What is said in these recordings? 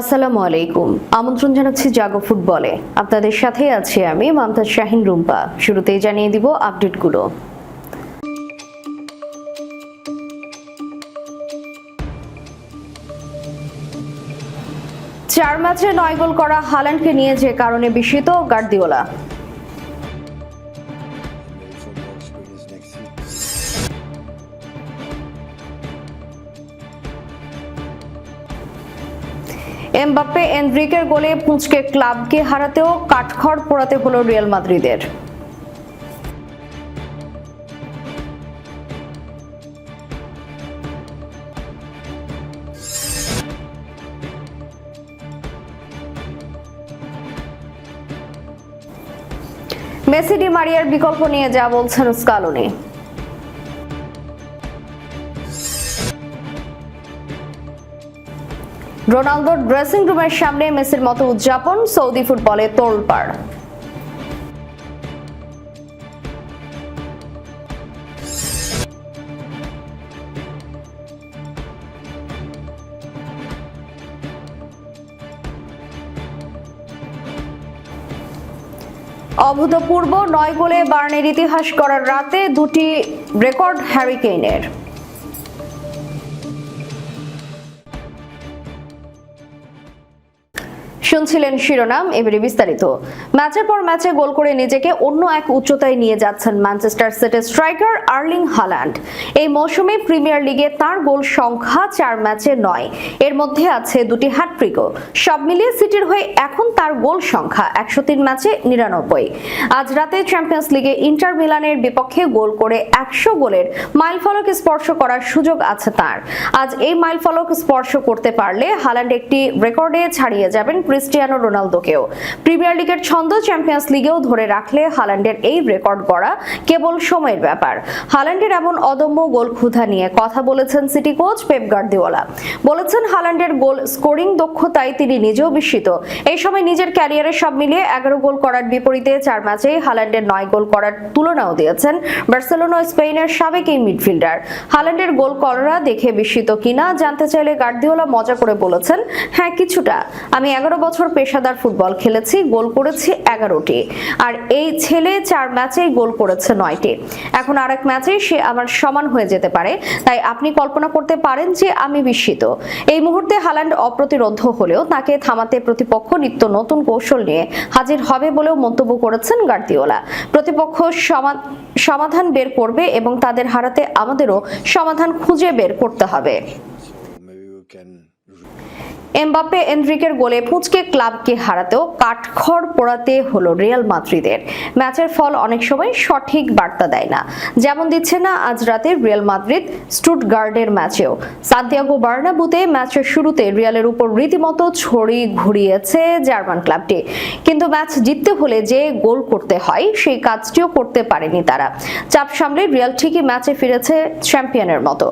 আসসালামু আলাইকুম। আমন্ত্রণ জানাচ্ছি জাগো ফুটবলে। আপনাদের সাথে আছি আমি মামতাজ শাহিন রুম্পা। শুরুতেই জানিয়ে দিব আপডেটগুলো। চার ম্যাচে নয় গোল করা হালান্ডকে নিয়ে যে কারণে বিস্মিত গার্দিওলা। এমবাপ্পে এনরিকের গোলে পুঁচকে ক্লাবকে হারাতেও কাঠখড় পোড়াতে হলো রিয়াল মাদ্রিদের। মেসি ডি মারিয়ার বিকল্প নিয়ে যা বলছেন স্কালোনি। রোনালদোর ড্রেসিং রুমের সামনে মেসির মতো উদযাপন সৌদি ফুটবলে তোলপাড় অভূতপূর্ব নয় গোলে বার্নের ইতিহাস করার রাতে দুটি রেকর্ড হ্যারিকেইনের। শুনছিলেন শিরোনাম, এবারে বিস্তারিত। ম্যাচের পর ম্যাচে গোল করে নিজেকে অন্য এক উচ্চতায় নিয়ে যাচ্ছেন ম্যানচেস্টার সিটির স্ট্রাইকার আর্লিং হাল্যান্ড এই মৌসুমে প্রিমিয়ার লিগে তার গোল সংখ্যা চার ম্যাচে নয়। এর মধ্যে আছে দুটি হ্যাটট্রিকও সব মিলিয়ে সিটির হয়ে এখন তার গোল সংখ্যা একশো তিন ম্যাচে নিরানব্বই। আজ রাতে চ্যাম্পিয়ন্স লিগে ইন্টার মিলানের বিপক্ষে গোল করে একশো গোলের মাইলফলক স্পর্শ করার সুযোগ আছে তার। আজ এই মাইলফলক স্পর্শ করতে পারলে হাল্যান্ড একটি রেকর্ডে ছাড়িয়ে যাবেন ক্রিস্টিয়ানো রোনালদোকেও। প্রিমিয়ার লিগের ছন্দ চ্যাম্পিয়ন্স লিগেও ধরে রাখলে হালান্ডের এই রেকর্ড গড়া কেবল সময়ের ব্যাপার। হাল্যান্ডের এমন অদম্য গোল ক্ষুধা নিয়ে কথা বলেছেন সিটি কোচ পেপ গার্দিওলা। বলেছেন হাল্যান্ডের গোল স্কোরিং দক্ষতায় তিনি নিজেও বিস্মিত। এই সময় নিজের ক্যারিয়ারে সব মিলিয়ে এগারো গোল করার বিপরীতে চার ম্যাচেই হাল্যান্ডের নয় গোল করার তুলনাও দিয়েছেন বার্সেলোনা স্পেনের সাবেক এই মিডফিল্ডার। হালান্ডের গোল করা দেখে বিস্মিত কিনা জানতে চাইলে গার্দিওলা মজা করে বলেছেন হ্যাঁ কিছুটা। আমি এগারো বছর পেশাদার ফুটবল খেলেছি, গোল করেছি এগারোটি। আর এই ছেলে চার ম্যাচেই গোল করেছে নয়টি। এখন আরেক ম্যাচে সে আমার সমান হয়ে যেতে পারে। তাই আপনি কল্পনা করতে পারেন যে আমি বিস্মিত। এই মুহূর্তে হাল্যান্ড অপ্রতিরোধ হলেও তাকে থামাতে প্রতিপক্ষ নিত্য নতুন কৌশল নিয়ে হাজির হবে বলেও মন্তব্য করেছেন গার্দিওলা। প্রতিপক্ষ সমা- সমাধান বের করবে এবং তাদের হারাতে আমাদেরও সমাধান খুঁজে বের করতে হবে। এমবাপ্পে এনরিকের গোলে পুঁচকে ক্লাবকে হারাতেও কাঠখড় পোড়াতে হলো রিয়াল মাদ্রিদের। ম্যাচের ফল অনেক সময় সঠিক বার্তা দেয় না। যেমন দিচ্ছে না আজ রাতে রিয়াল মাদ্রিদ স্টুটগার্ডের ম্যাচেও। সান্তিয়াগো বার্নাবুতে ম্যাচের শুরুতে রিয়ালের উপর রীতিমতো ছড়ি ঘুরিয়েছে জার্মান ক্লাবটি। কিন্তু ম্যাচ জিততে হলে যে গোল করতে হয়, সেই কাজটিও করতে পারেনি তারা। চাপ সামলে রিয়াল ঠিকই ম্যাচে ফিরেছে চ্যাম্পিয়নের মতো।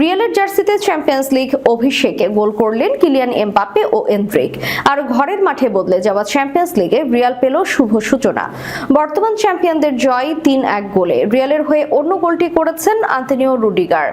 রিয়ালের জার্সিতে চ্যাম্পিয়ন্স লিগ অভিষেকে গোল করলেন কিলিয়ান এমবাপ্পে ও এন্ড্রিক। আর ঘরের মাঠে বদলে যাওয়া চ্যাম্পিয়ন্স লিগে রিয়াল পেল শুভ সূচনা। বর্তমান চ্যাম্পিয়নদের জয় তিন এক গোলে। রিয়ালের হয়ে অন্য গোলটি করেছেন আন্তনিও রুডিগার।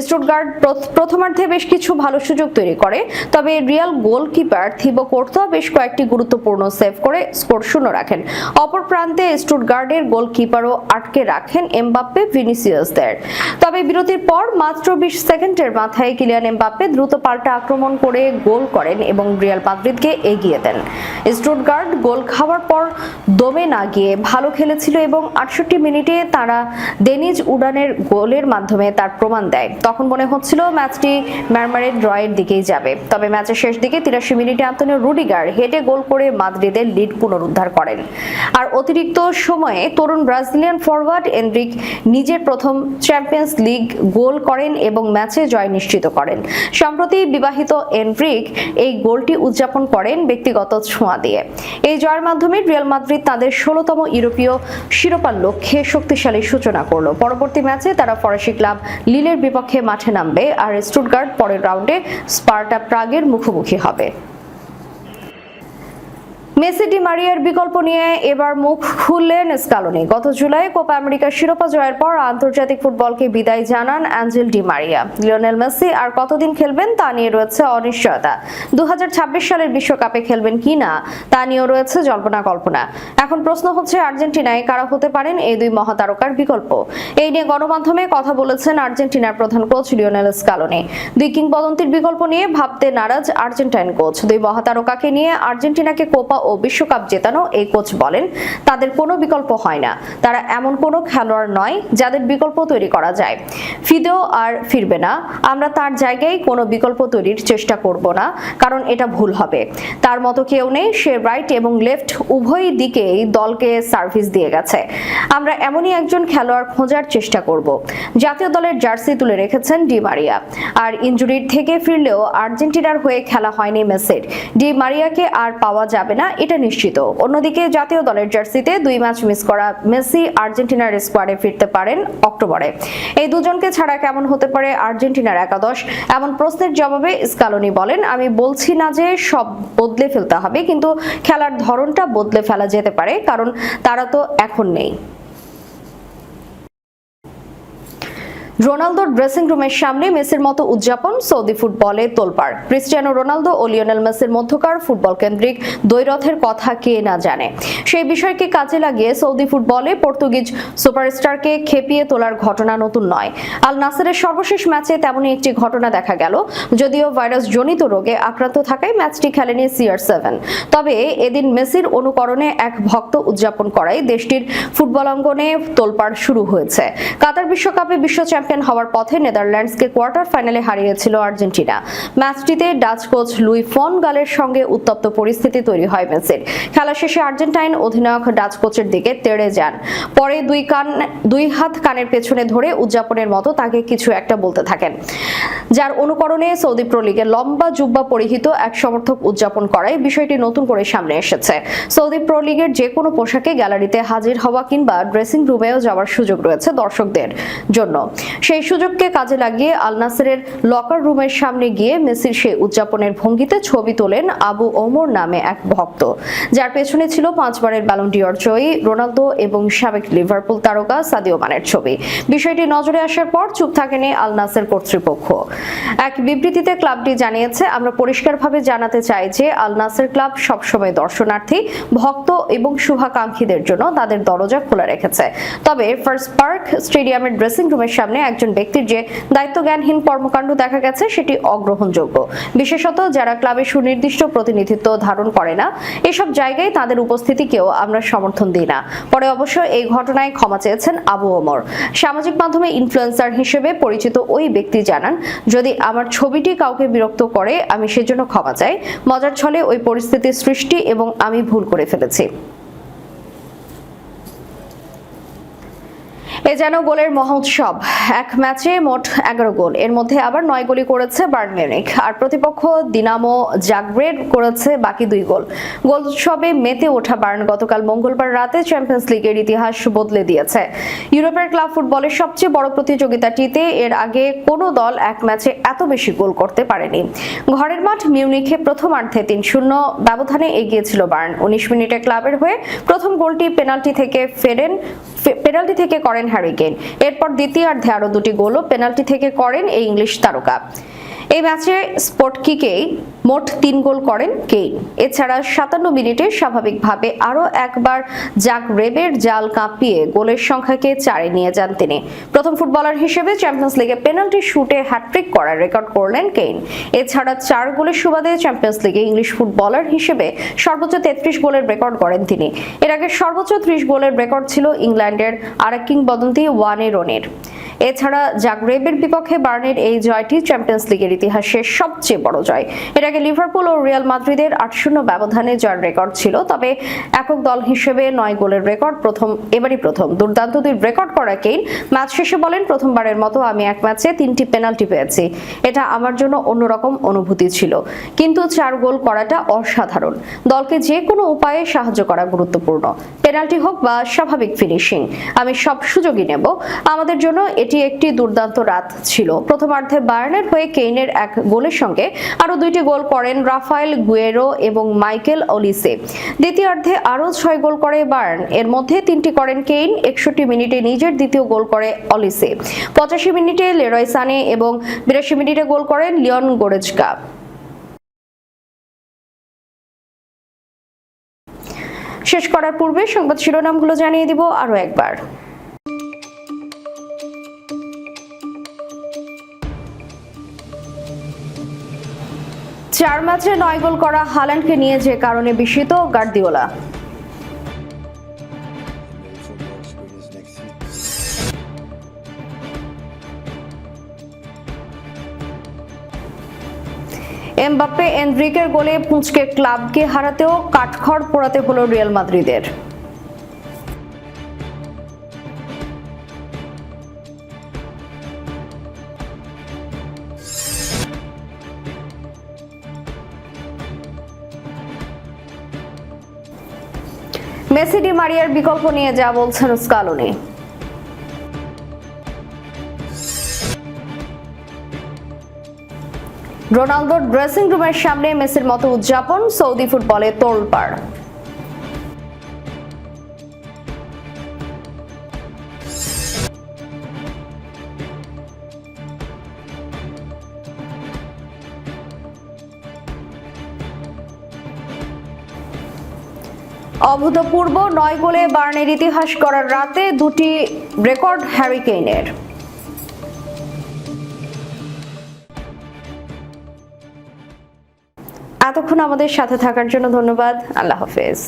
স্টুটগার্ড প্রথ- প্রথমার্ধে বেশ কিছু ভালো সুযোগ তৈরি করে, তবে রিয়াল গোলকিপার থিবো কোর্তা বেশ কয়েকটি গুরুত্বপূর্ণ সেভ করে স্কোর শূন্য রাখেন। অপর প্রান্তে স্টুটগার্ডের গোলকিপারও আটকে রাখেন এমবাপ্পে ভিনিসিয়াসদের। তবে বিরতির পর মাত্র বিশ সেকেন্ডের মাথায় কিলিয়ান এমবাপ্পে দ্রুত পাল্টা আক্রমণ করে গোল করেন এবং রিয়াল মাদ্রিদকে এগিয়ে দেন। স্টুটগার্ড গোল খাওয়ার পর দমে না গিয়ে ভালো খেলেছিল এবং আটষট্টি মিনিটে তারা ডেনিজ উডানের গোলের মাধ্যমে তার প্রমাণ দেয়। তখন মনে হচ্ছিল ম্যাচটি ম্যারমারের ড্রয়ের দিকেই যাবে। তবে ম্যাচের শেষ দিকে তিরাশি মিনিটে আন্তনিও রুডিগার হেডে গোল করে মাদ্রিদের লিড পুনরুদ্ধার করেন। আর অতিরিক্ত সময়ে তরুণ ব্রাজিলিয়ান ফরওয়ার্ড এনরিক নিজের প্রথম চ্যাম্পিয়ন্স লিগ গোল করেন এবং ম্যাচে জয় নিশ্চিত করেন। সম্প্রতি বিবাহিত এনরিক এই গোলটি উদযাপন করেন ব্যক্তিগত ছোঁয়া দিয়ে। এই জয়ের মাধ্যমে রিয়াল মাদ্রিদ তাদের ষোলতম ইউরোপীয় শিরোপার লক্ষ্যে শক্তিশালী সূচনা করল। পরবর্তী ম্যাচে তারা ফরাসি ক্লাব লিলের বিপক্ষে মাঠে নামবে, আর স্টুটগার্ড পরের রাউন্ডে স্পার্টা প্রাগের মুখোমুখি হবে। মেসি ডি মারিয়ার বিকল্প নিয়ে এবার মুখ খুললেন স্কালোনি। গত জুলাই কোপা আমেরিকার শিরোপা জয়ের পর আন্তর্জাতিক ফুটবলকে বিদায় জানান Angel Di Maria. Lionel Messi আর কতদিন খেলবেন তা নিয়ে রয়েছে অনিশ্চয়তা। দু হাজার ছাব্বিশ সালের বিশ্বকাপে খেলবেন কি না, তা নিয়েও রয়েছে জল্পনা কল্পনা। এখন প্রশ্ন হচ্ছে আর্জেন্টিনায় কারা হতে পারেন এই দুই মহাতারকার বিকল্প? এই নিয়ে গণমাধ্যমে কথা বলেছেন আর্জেন্টিনার প্রধান কোচ লিওনেল স্কালোনি। দুই কিংবদন্তির বিকল্প নিয়ে ভাবতে নারাজ আর্জেন্টাইন কোচ। দুই মহাতারকাকে নিয়ে আর্জেন্টিনাকে কোপা ও বিশ্বকাপ জেতানো এই কোচ বলেন, তাদের কোনো বিকল্প হয় না। তারা এমন কোনো খেলোয়াড় নয় যাদের বিকল্প তৈরি করা যায়। ফিদেও আর ফিরবে না। আমরা তার জায়গায় কোনো বিকল্প তৈরির চেষ্টা করব না, কারণ এটা ভুল হবে। তার মতো কেউ নেই, সে রাইট এবং লেফট উভয় দিকেই দলকে সার্ভিস দিয়ে গেছে। আমরা এমনই একজন খেলোয়াড় খোঁজার চেষ্টা করব। জাতীয় দলের জার্সি তুলে রেখেছেন ডি মারিয়া। আর ইনজুরির থেকে ফিরলেও আর্জেন্টিনার হয়ে খেলা হয়নি মেসির। ডি মারিয়াকে আর পাওয়া যাবে না এটা নিশ্চিত। অন্যদিকে জাতীয় দলের জার্সিতে দুই ম্যাচ মিস করা মেসি আর্জেন্টিনার স্কোয়াডে ফিরতে পারেন অক্টোবরে। এই দুজনকে ছাড়া কেমন হতে পারে আর্জেন্টিনার একাদশ? এমন প্রশ্নের জবাবে স্কালোনি বলেন, আমি বলছি না যে সব বদলে ফেলতে হবে, কিন্তু খেলার ধরনটা বদলে ফেলা যেতে পারে, কারণ তারা তো এখন নেই। রোনালদোর ড্রেসিং রুমের সামনে মেসির মতো উদযাপন সৌদি ফুটবলে তোলপাড়। ক্রিস্টিয়ানো রোনালদো ও লিওনেল মেসির মধ্যকার ফুটবল কেন্দ্রিক দ্বৈরথের কথা কে না জানে। সেই বিষয়কে কাজে লাগিয়ে সৌদি ফুটবলে পর্তুগিজ সুপারস্টারকে খেপিয়ে তোলার ঘটনা নতুন নয়। আল নাসেরের সর্বশেষ ম্যাচে তেমনই একটি ঘটনা দেখা গেল, যদিও ভাইরাস জনিত রোগে আক্রান্ত থাকায় ম্যাচটি খেলেনি সিআর সেভেন। তবে এদিন মেসির অনুকরণে এক ভক্ত উদযাপন করায় দেশটির ফুটবল অঙ্গনে তোলপাড় শুরু হয়েছে। কাতার বিশ্বকাপে বিশ্ব চ্যাম্পিয়ন হওয়ার পথে নেদারল্যান্ডসকে কোয়ার্টার ফাইনালে হারিয়েছিল আর্জেন্টিনা। ম্যাচটিতে ডাচ কোচ লুই ফন গালের সঙ্গে উত্তপ্ত পরিস্থিতি তৈরি হয় মেসির। খেলা শেষে আর্জেন্টাইন অধিনায়ক ডাচ কোচের দিকে তেড়ে যান। পরে দুই কান, দুই হাত কানের পেছনে ধরে উদযাপনের মতো তাকে কিছু একটা বলতে থাকেন। যার অনুকরণে সৌদি প্রো লিগে লম্বা জুব্বা পরিহিত এক সমর্থক উদযাপন করায় বিষয়টি নতুন করে সামনে এসেছে। সৌদি প্রো লিগের যে কোনো পোশাকে গ্যালারিতে হাজির হওয়া কিংবা ড্রেসিং রুমেও যাওয়ার সুযোগ রয়েছে দর্শকদের জন্য। সেই সুযোগকে কাজে লাগিয়ে আল নাসেরের লকার রুমের সামনে গিয়ে মেসির সেই উদযাপনের ভঙ্গিতে ছবি তোলেন আবু ওমর নামে এক ভক্ত। যার পেছনে ছিল পাঁচবারের ব্যালন্ডিয়র জয়ী রোনালদো এবং সাবেক লিভারপুল তারকা সাদিও মানের ছবি। বিষয়টি নজরে আসার পর চুপ থাকেনি আল নাসের কর্তৃপক্ষ। এক বিবৃতিতে ক্লাবটি জানিয়েছে, আমরা পরিষ্কারভাবে জানাতে চাই যে আল নাসের ক্লাব সবসময় দর্শনার্থী, ভক্ত এবং শুভাকাঙ্ক্ষীদের জন্য তাদের দরজা খোলা রেখেছে। তবে ফার্স্ট পার্ক স্টেডিয়ামের ড্রেসিং রুমের সামনে একজন ব্যক্তির যে দায়িত্বজ্ঞানহীন কর্মকাণ্ড দেখা গেছে, সেটি অগ্রহণযোগ্য। বিশেষত যারা ক্লাবে সুনির্দিষ্ট প্রতিনিধিত্ব ধারণ করে না, এসব জায়গায় তাদের উপস্থিতিকেও আমরা সমর্থন দিই না। পরে অবশ্য এই ঘটনায় ক্ষমা চেয়েছেন আবু ওমর। সামাজিক মাধ্যমে ইনফ্লুয়েন্সার হিসেবে পরিচিত ওই ব্যক্তি জানান, যদি আমার ছবিটি কাউকে বিরক্ত করে, আমি সেজন্য ক্ষমা চাই। মজার ছলে ওই পরিস্থিতির সৃষ্টি এবং আমি ভুল করে ফেলেছি। যেন গোলের মহোৎসব। এক ম্যাচে মোট এগারো গোল। এর মধ্যে আবার নয় গোলই করেছে বার্ন আর প্রতিপক্ষ দিনামো জাগরেড করেছে বাকি দুই গোল। গোল উৎসবে মেতে ওঠা বার্ন গতকাল মঙ্গলবার রাতে চ্যাম্পিয়ন্স লিগের ইতিহাস বদলে দিয়েছে। ইউরোপের ক্লাব ফুটবলের সবচেয়ে বড় প্রতিযোগিতাটিতে এর আগে কোনো দল এক ম্যাচে এত বেশি গোল করতে পারেনি। ঘরের মাঠ মিউনিখে প্রথমার্ধে তিন শূন্য ব্যবধানে এগিয়েছিল বার্ন উনিশ মিনিটে ক্লাবের হয়ে প্রথম গোলটি পেনাল্টি থেকে ফেরেন পেনাল্টি থেকে করেন হ্যারি কেন এরপর দ্বিতীয়ার্ধে আরও দুটি গোলও পেনাল্টি থেকে করেন এই ইংলিশ তারকা। এই ম্যাচে স্পটকিকেই মোট তিন গোল করেন কেইন। এছাড়া সাতান্ন মিনিটে স্বাভাবিকভাবে আরও একবার জাক রেবের জাল কাঁপিয়ে গোলের সংখ্যাকে চারে নিয়ে যান তিনি। প্রথম ফুটবলার হিসেবে চ্যাম্পিয়ন্স লিগে পেনাল্টি শুটে হ্যাট্রিক করার রেকর্ড করলেন কেইন। এছাড়া চার গোলের সুবাদে চ্যাম্পিয়ন্স লিগে ইংলিশ ফুটবলার হিসেবে সর্বোচ্চ তেত্রিশ গোলের রেকর্ড করেন তিনি। এর আগে সর্বোচ্চ ত্রিশ গোলের রেকর্ড ছিল ইংল্যান্ডের আরেক কিংবদন্তি ওয়ানে রনের এছাড়া জাগরেবের বিপক্ষে বার্নের এই জয়টি চ্যাম্পিয়ন্স লিগের ইতিহাসে সবচেয়ে বড় জয়। এর আগে লিভারপুল ও রিয়াল মাদ্রিদের আট শূন্য ব্যবধানে জয়ের রেকর্ড ছিল, তবে একক দল হিসেবে নয় গোলের রেকর্ড প্রথম, এবারই প্রথম। দুর্দান্ত দুই রেকর্ড করা কেইন। ম্যাচ শেষে বলেন, প্রথমবারের মতো আমি এক ম্যাচে তিনটি পেনাল্টি পেয়েছি। এটা আমার জন্য অন্যরকম অনুভূতি ছিল। কিন্তু চার গোল করাটা অসাধারণ। দলকে যে কোনো উপায়ে সাহায্য করা গুরুত্বপূর্ণ। পেনাল্টি হোক বা স্বাভাবিক ফিনিশিং, আমি সব সুযোগই নেব। আমাদের জন্য এটি একটি দুর্দান্ত রাত ছিল। প্রথমার্ধে বায়ার্নের হয়ে কেইনের এক গোলের সঙ্গে আরও দুইটি গোল করেন রাফায়েল গুয়েরো এবং মাইকেল অলিসে। দ্বিতীয়ার্ধে আরও ছয় গোল করে বায়ার্ন। এর মধ্যে তিনটি করেন কেইন, একষট্টি মিনিটে নিজের দ্বিতীয় গোল করে অলিসে। পঁচাশি মিনিটে লেরয় সানে এবং বিরাশি মিনিটে গোল করেন লিওন গোরেজকা। শেষ করার পূর্বে সংবাদ শিরোনামগুলো জানিয়ে দিব আরও একবার। চার ম্যাচে নয় গোল করা হাল্যান্ডকে নিয়ে যে কারণে বিস্মিত গার্দিওলা. এমবাপ্পে এনরিকের গোলে পুঁচকে ক্লাবকে হারাতেও কাঠখড় পোড়াতে হলো রিয়াল মাদ্রিদের মেসি মারিয়ার বিকল্প নিয়ে যা বলছেন স্কালোনি রোনালদোর ড্রেসিং রুমের সামনে মেসির মতো উদযাপন সৌদি ফুটবলে তোলপাড় অভূতপূর্ব নয় গোলে বার্নের ইতিহাস করার রাতে দুটি রেকর্ড হ্যারিকেইনের এতক্ষণ আমাদের সাথে থাকার জন্য ধন্যবাদ। আল্লাহ হাফেজ।